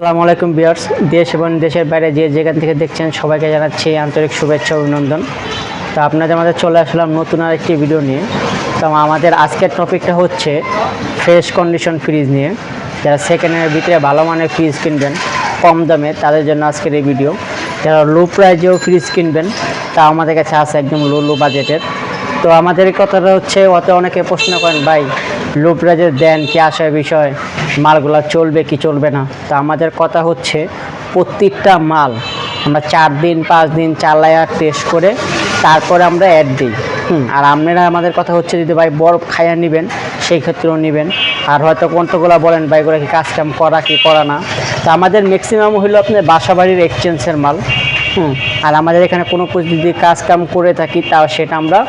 আসসালামু আলাইকুম বিয়ার্স দেশ এবং দেশের বাইরে যে যেখান থেকে দেখছেন সবাইকে জানাচ্ছি আন্তরিক শুভেচ্ছা অভিনন্দন। তো আপনাদের মাঝে চলে আসলাম নতুন আর একটি ভিডিও নিয়ে। তো আমাদের আজকের টপিকটা হচ্ছে ফ্রেশ কন্ডিশন ফ্রিজ নিয়ে। যারা সেকেন্ড হ্যান্ডের ভিতরে ভালো মানের ফ্রিজ কিনবেন, কম দামে, তাদের জন্য আজকের এই ভিডিও যারা লো প্রাইজেও ফ্রিজ কিনবেন তা আমাদের কাছে আছে একদম লো লো বাজেটের তো আমাদের কথাটা হচ্ছে অত অনেকে প্রশ্ন করেন, ভাই লো দেন কি আসার বিষয়? মালগুলো চলবে কি চলবে না? তো আমাদের কথা হচ্ছে, প্রত্যেকটা মাল আমরা চার দিন, পাঁচ দিন চালায়া টেস্ট করে তারপরে আমরা অ্যাড দিই। হুম, আর আপনারা আমাদের কথা হচ্ছে যদি ভাই বরফ খাইয়া নেবেন, সেই ক্ষেত্রেও নেবেন। আর হয়তো কোনটাগুলো বলেন, ভাই, এগুলো কি কাজ কাম করা কি করা না? তো আমাদের ম্যাক্সিমাম হলো আপনার বাসা বাড়ির এক্সচেঞ্জের মাল। হুম, আর আমাদের এখানে কোনো যদি কাজ কাম করে থাকি, তাও সেটা আমরা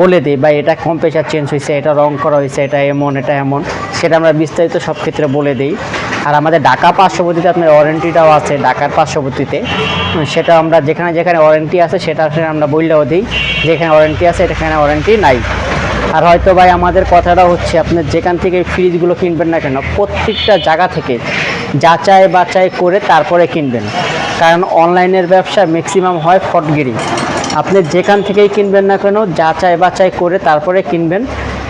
বলে দিই বা এটা কম্প্রেসার চেঞ্জ হয়েছে এটা রং করা হয়েছে এটা এমন এটা এমন, সেটা আমরা বিস্তারিত সব ক্ষেত্রে বলে দিই। আর আমাদের ঢাকা পার্শ্ববর্তীতে আপনার ওয়ারেন্টিটাও আছে, ঢাকার পার্শ্ববর্তীতে। সেটা আমরা যেখানে যেখানে ওয়ারেন্টি আছে, সেটা আমরা বললেও দিই, যেখানে ওয়ারেন্টি আছে এখানে ওয়ারেন্টি নাই। আর হয়তো ভাই, আমাদের কথাটা হচ্ছে আপনি যেখান থেকে ফ্রিজগুলো কিনবেন না কেন, প্রত্যেকটা জায়গা থেকে যাচাই বাছাই করে তারপরে কিনবেন। কারণ অনলাইনের ব্যবসা ম্যাক্সিমাম হয় ফটগিরি। আপনি যেখান থেকেই কিনবেন না কেন, যাচাই বাছাই করে তারপরে কিনবেন।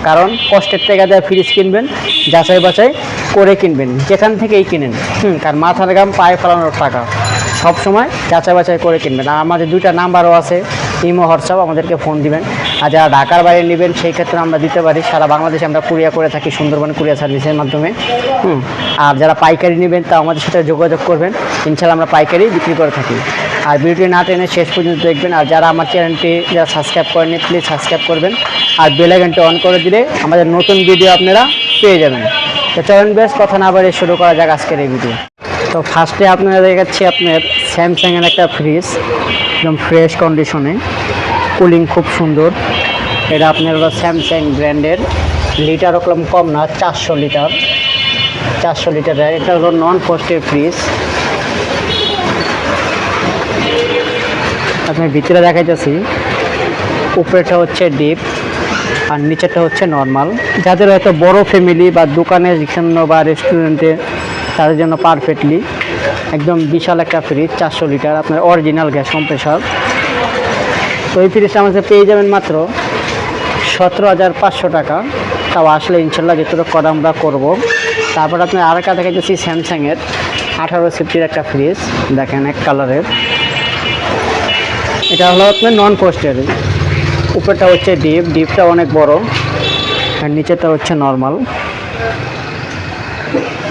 কারণ কষ্টের টাকা দেওয়া ফ্রিজ কিনবেন, যাচাই বাছাই করে কিনবেন, যেখান থেকেই কিনেন। হুম কারণ মাথার গাম পায়ে ফেলানোর টাকা। সব সময় যাচাই বাছাই করে কিনবেন। আর আমাদের দুইটা নাম্বারও আছে, ইমো, হোয়াটসঅ্যাপ, আমাদেরকে ফোন দিবেন। আর যারা ঢাকার বাইরে নেবেন, সেই ক্ষেত্রে আমরা দিতে পারি। সারা বাংলাদেশে আমরা কুরিয়া করে থাকি সুন্দরবন কুরিয়া সার্ভিসের মাধ্যমে। হুম, আর যারা পাইকারি নেবেন তা আমাদের সাথে যোগাযোগ করবেন। ইনশাল্লাহ আমরা পাইকারি বিক্রি করে থাকি। আর ভিডিওটি না টেনে শেষ পর্যন্ত দেখবেন। আর যারা আমার চ্যানেলটি যারা সাবস্ক্রাইব করেনি প্লিজ সাবস্ক্রাইব করবেন। আর বেল আইকনটি অন করে দিলে আমাদের নতুন ভিডিও আপনারা পেয়ে যাবেন। তো চলেন বেশ, কথা না বাড়িয়ে শুরু করা যাক আজকের এই ভিডিও। তো ফার্স্টে আপনারা দেখাচ্ছি আপনার স্যামসাংয়ের একটা ফ্রিজ একদম ফ্রেশ কন্ডিশনে কুলিং খুব সুন্দর। এটা আপনার হলো স্যামসাং ব্র্যান্ডের লিটার ওরকম কম না, চারশো লিটার চারশো লিটারের এটা হলো নন পোস্টের ফ্রিজ আপনার ভিতরে দেখাইতেছি। উপরেটা হচ্ছে ডিপ আর নিচেরটা হচ্ছে নর্মাল যাদের হয়তো বড় ফ্যামিলি বা দোকানে জন্য বা রেস্টুরেন্টে তাদের জন্য পারফেক্টলি একদম বিশাল একটা ফ্রিজ চারশো লিটার আপনার অরিজিনাল গ্যাস কম্প্রেসার তো এই ফ্রিজটা আমাদের পেয়ে যাবেন মাত্র সতেরো হাজার পাঁচশো টাকা। তাও আসলে ইনশাল্লাহ যতটুকু করা আমরা করব। তারপর আপনার আর একটা দেখাইতেছি স্যামসাংয়ের আঠারো সিফটির একটা ফ্রিজ দেখেন এক কালারের এটা হলো আপনার নন পোস্টের উপরটা হচ্ছে ডিপ ডিপটা অনেক বড়, আর নিচেটা হচ্ছে নর্মাল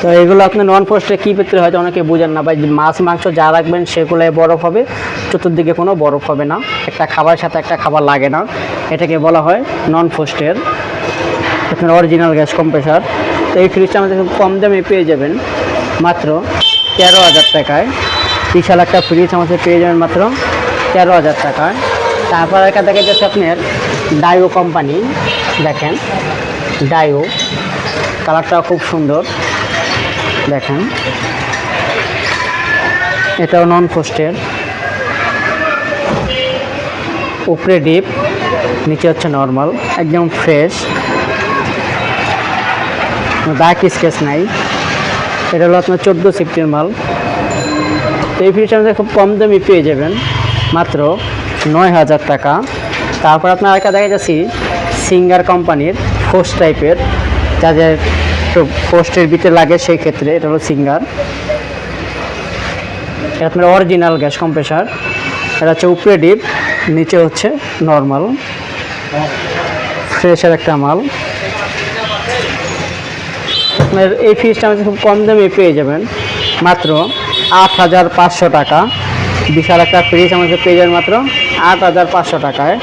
তো এগুলো আপনি নন পোস্টে কী পেতে হয়তো অনেকে বুঝেন না যে মাছ, মাংস যা রাখবেন সেগুলোই বরফ হবে, চতুর্দিকে কোনো বরফ হবে না। একটা খাবার সাথে একটা খাবার লাগে না। এটাকে বলা হয় নন পোস্টের আপনার অরিজিনাল গ্যাস কম্প্রেসার তো এই ফ্রিজটা আমাদের কম দামে পেয়ে যাবেন, মাত্র তেরো হাজার টাকায়। বিশাল একটা ফ্রিজ আমাদের পেয়ে যাবেন মাত্র তেরো হাজার টাকা। তারপর একটা দেখা যাচ্ছে আপনার ডাইও কোম্পানি দেখেন ডাইও কালারটাও খুব সুন্দর, দেখেন। এটাও নন পোস্টের উপরে ডিপ নিচে হচ্ছে নর্মাল একদম ফ্রেশ ব্যাক স্কেচ নাই। এটা হলো আপনার চোদ্দ সিফটির মাল এই ফ্রিজটা আমাদের খুব কম দামে পেয়ে যাবেন। মাত্র নয় হাজার টাকা। তারপর আপনার আরেকটা দেখা যাচ্ছি সিঙ্গার কোম্পানির ফোস্ট টাইপের যাদের পোস্টের ভিতরে লাগে সেই ক্ষেত্রে এটা হলো সিঙ্গার এটা আপনার অরিজিনাল গ্যাস কম্প্রেসার এটা হচ্ছে উপরে ডিপ নিচে হচ্ছে নর্মাল ফ্রেশের একটা মাল। আপনার এই ফ্রিজটা আমাদের খুব কম দামে পেয়ে যাবেন। মাত্র আট হাজার পাঁচশো টাকা। বিশাল একটা ফ্রিজ আমাদের পেয়ে যাবেন মাত্র আট হাজার পাঁচশো টাকায়।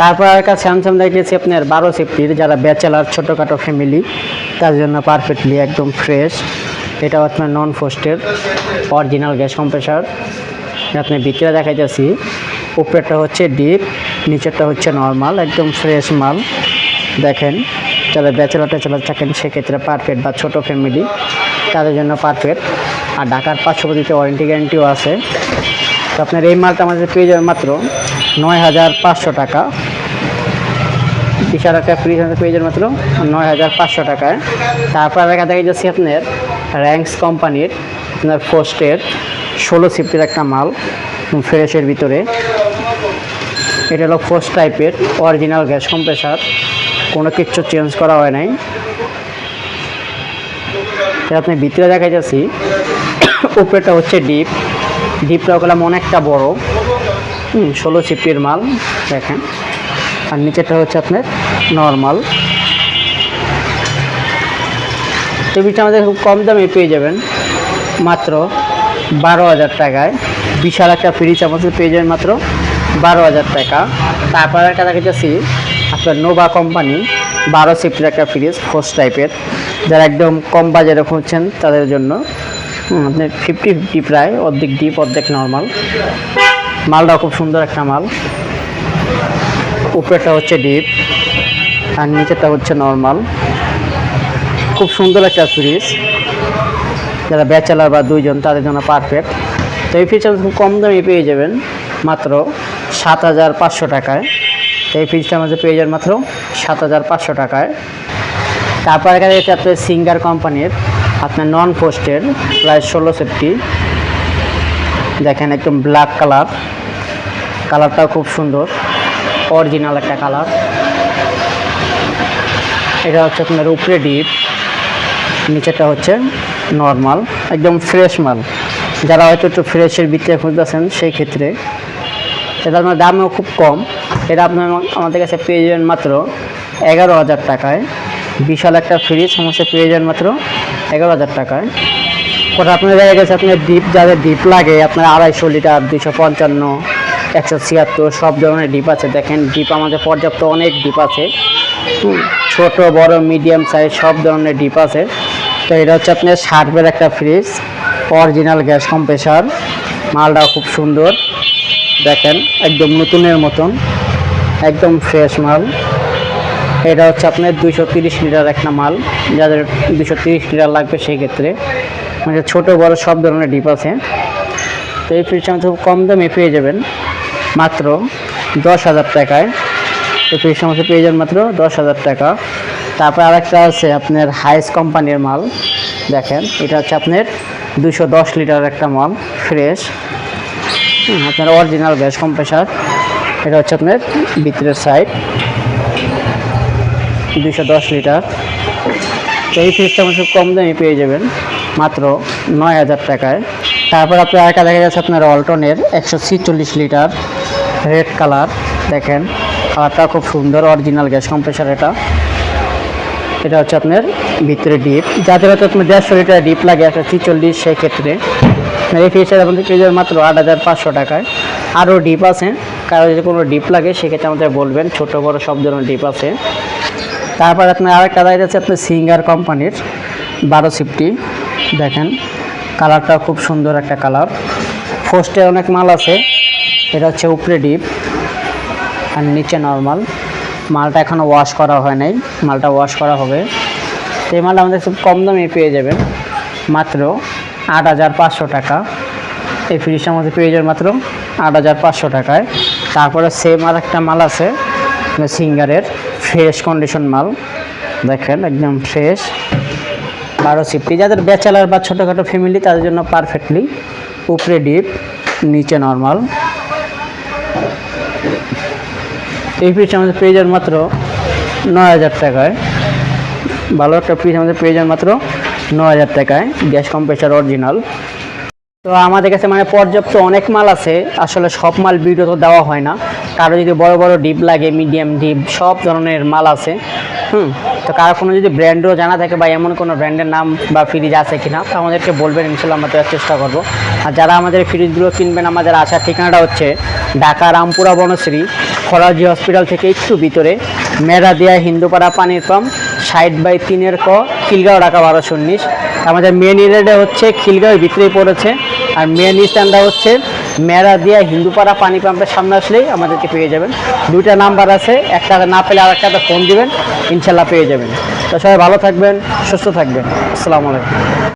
তারপর একটা স্যামসাং দেখিয়েছি আপনার বারো সিফটির যারা ব্যাচেলার ছোটোখাটো ফ্যামিলি তার জন্য পারফেক্টলি একদম ফ্রেশ এটাও আপনার নন ফোস্টের অরিজিনাল গ্যাস কম্প্রেসার আপনি ভিতরে দেখাইতেছি, উপরেরটা হচ্ছে ডিপ নিচেরটা হচ্ছে নর্মাল একদম ফ্রেশ মাল। দেখেন, যারা ব্যাচেলার ট্যাচেলার থাকেন, সেক্ষেত্রে পারফেক্ট বা ছোটো ফ্যামিলি তাদের জন্য পারফেক্ট আর ঢাকার পার্শ্ববর্তীতে ওয়ারেন্টি গ্যারেন্টিও আছে। তো আপনার এই মালটা আমাদের পেয়ে যাবে মাত্র নয় হাজার পাঁচশো টাকা। বিশাল একটা ফ্রিজ আমাদের পেয়ে যাবে মাত্র নয় হাজার পাঁচশো টাকায়। তারপর দেখা দেখা যাচ্ছে আপনার র্যাঙ্কস কোম্পানির আপনার ফোস্টের ষোলো সিফটের একটা মাল ফ্রেশের ভিতরে। এটা হলো ফোস্ট টাইপের অরিজিনাল গ্যাস কম্প্রেসার কোনো কিচ্ছু চেঞ্জ করা হয় নাই। আপনি ভিতরে দেখা যাচ্ছি উপরেটা হচ্ছে ডিপ। ডিপটা ওগুলো অনেকটা বড়। হুম, ষোলো সিফটির মাল, দেখেন। আর নিচেরটা হচ্ছে আপনার নর্মাল টেবিলটা আমাদের খুব কম দামে পেয়ে যাবেন। মাত্র বারো হাজার টাকায়। বিশাল একটা ফ্রিজ আমাদের পেয়ে যাবেন মাত্র বারো হাজার টাকা। তারপর একটা দেখা যাচ্ছি, আপনার নোভা কোম্পানি বারো সিফটের একটা ফ্রিজ ফোর্স টাইপের যারা একদম কম বাজারে খুঁজছেন তাদের জন্য আপনার ফিফটি ফিফটি প্রায়, অর্ধেক ডিপ অর্ধেক নর্মাল মালটাও খুব সুন্দর একটা মাল। উপরেটা হচ্ছে ডিপ আর নিচেরটা হচ্ছে নর্মাল খুব সুন্দর একটা ফ্রিজ যারা ব্যাচেলার বা দুইজন, তাদের জন্য পারফেক্ট তো এই ফ্রিজটা খুব কম দামে পেয়ে যাবেন, মাত্র সাত হাজার পাঁচশো টাকায়। তো এই ফ্রিজটা আমাদের পেয়ে যাবেন মাত্র সাত হাজার পাঁচশো টাকায়। তারপর এখানে হচ্ছে আপনার সিঙ্গার কোম্পানির আপনার নন পোস্টের প্রায় ষোলো সেফটি। দেখেন একদম ব্ল্যাক কালার কালারটাও খুব সুন্দর। অরিজিনাল একটা কালার এটা হচ্ছে আপনার উপরে ডিপ নিচেটা হচ্ছে নর্মাল একদম ফ্রেশ মাল। যারা হয়তো একটু ফ্রেশের ভিতরে খুঁজতেছেন, সেই ক্ষেত্রে। এটা আপনার দামও খুব কম। এটা আপনার আমাদের কাছে পেয়ে যাবেন মাত্র এগারো হাজার টাকায়। বিশাল একটা ফ্রিজ সমস্যা পেয়ে যাবেন মাত্র এগারো হাজার টাকায়। ওটা আপনার দেখা গেছে? আপনার ডিপ যাদের ডিপ লাগে, আপনার আড়াইশো লিটার দুশো পঞ্চান্ন, একশো ছিয়াত্তর, সব ধরনের ডিপ আছে। দেখেন ডিপ আমাদের পর্যাপ্ত অনেক ডিপ আছে। ছোট, বড় মিডিয়াম সাইজ সব ধরনের ডিপ আছে। তো এটা হচ্ছে আপনার শার্পের একটা ফ্রিজ অরিজিনাল গ্যাস কম্প্রেসার মালটাও খুব সুন্দর। দেখেন, একদম নতুনের মতন, একদম ফ্রেশ মাল। এটা হচ্ছে আপনার দুইশো তিরিশ লিটার একটা মাল। যাদের দুশো তিরিশ লিটার লাগবে সেই ক্ষেত্রে মানে ছোটো, বড় সব ধরনের ডিপ আছে। তো এই ফ্রিজটা খুব কম দামে পেয়ে যাবেন। মাত্র দশ হাজার টাকায়। এই ফ্রিজটা আমাদের পেয়ে যাবেন মাত্র দশ হাজার টাকা। তারপর আরেকটা আছে আপনার হাইস কোম্পানির মাল। দেখেন, এটা হচ্ছে আপনার দুশো দশ লিটার একটা মাল, ফ্রেশ। আপনার অরিজিনাল গ্যাস কম্প্রেসার। এটা হচ্ছে আপনার ভিতরের সাইড দুশো দশ লিটার। তো এই ফ্রিজটা আমাদের কম দামে পেয়ে যাবেন, মাত্র নয় হাজার টাকায়। তারপর আপনার আরেকটা দেখা যাচ্ছে আপনার অল্টনের একশো ছিচল্লিশ লিটার রেড কালার দেখেন। কালারটা খুব সুন্দর অরিজিনাল গ্যাস কম্প্রেসার এটা। এটা হচ্ছে আপনার ভিতরে ডিপ যাদের হয়তো আপনার দেড়শো লিটার ডিপ লাগে একটা ছিচল্লিশ, সেই ক্ষেত্রে এই ফ্রিজটা আপনাদের পেয়ে যাবেন মাত্র আট হাজার পাঁচশো টাকায়। আরও ডিপ আছে, কারও যদি কোনো ডিপ লাগে, সেক্ষেত্রে আমাদের বলবেন, ছোটো বড় সব ধরনের ডিপ আছে। তারপর আপনার আরেকটা দাঁড়িয়ে আছে আপনার সিঙ্গার কোম্পানির, বারো সিফটি। দেখেন, কালারটা খুব সুন্দর একটা কালার। ফোস্টের অনেক মাল আছে, এটা হচ্ছে উপরে ডিপ আর নিচে নর্মাল। মালটা এখনও ওয়াশ করা হয় নাই, মালটা ওয়াশ করা হবে। এই মালটা আমাদের খুব কম দামে পেয়ে যাবেন, মাত্র আট হাজার পাঁচশো টাকা। এই ফ্রিজটা আমাদের পেয়ে যাবেন মাত্র আট হাজার পাঁচশো টাকায়। তারপরে সেম আর একটা মাল আছে সিঙ্গারের। ফ্রেশ কন্ডিশন মাল। দেখেন, একদম ফ্রেশ বারো সিফটি যাদের ব্যাচেলার বা ছোটোখাটো ফ্যামিলি তাদের জন্য পারফেক্টলি উপরে ডিপ নিচে নর্মাল এই পিস আমাদের পেয়ে যান মাত্র নয় হাজার টাকায়। ভালো একটা পিস আমাদের পেয়ে যান মাত্র নয় হাজার টাকায়। গ্যাস কম্প্রেসার অরিজিনাল তো আমাদের কাছে মানে পর্যাপ্ত অনেক মাল আছে। আসলে সব মাল ভিডিও তো দেওয়া হয় না। কারও যদি বড় বড় ডিপ লাগে, মিডিয়াম ডিপ, সব ধরনের মাল আছে, হুম? তো কারও কোনো যদি ব্র্যান্ডও জানা থাকে বা এমন কোনো ব্র্যান্ডের নাম বা ফ্রিজ আছে কিনা, তো আমাদেরকে বলবেন, ইনশাল্লাহ আমরা দেওয়ার চেষ্টা করব। আর যারা আমাদের ফ্রিজগুলো কিনবেন, আমাদের আসার ঠিকানাটা হচ্ছে ঢাকা রামপুরা বনশ্রী ফরাজি হসপিটাল থেকে একটু ভিতরে, মেরাদিয়া হিন্দুপাড়া পানির পাম্প, সাইড বাই তিনের ক, খিলগাঁও ঢাকা বারোশো উনিশ। আমাদের মেন এরিয়াটা হচ্ছে খিলগাঁওয়ের ভিতরেই পড়েছে, আর মেন স্ট্যান্ডটা হচ্ছে মেরাদিয়া হিন্দুপাড়া পানি পাম্পের সামনে আসলেই আমাদেরকে পেয়ে যাবেন। দুইটা নাম্বার আছে, একটা না পেলে আর একটা ফোন দিবেন, ইনশাল্লাহ পেয়ে যাবেন। তো সবাই ভালো থাকবেন, সুস্থ থাকবেন। আসসালামু আলাইকুম।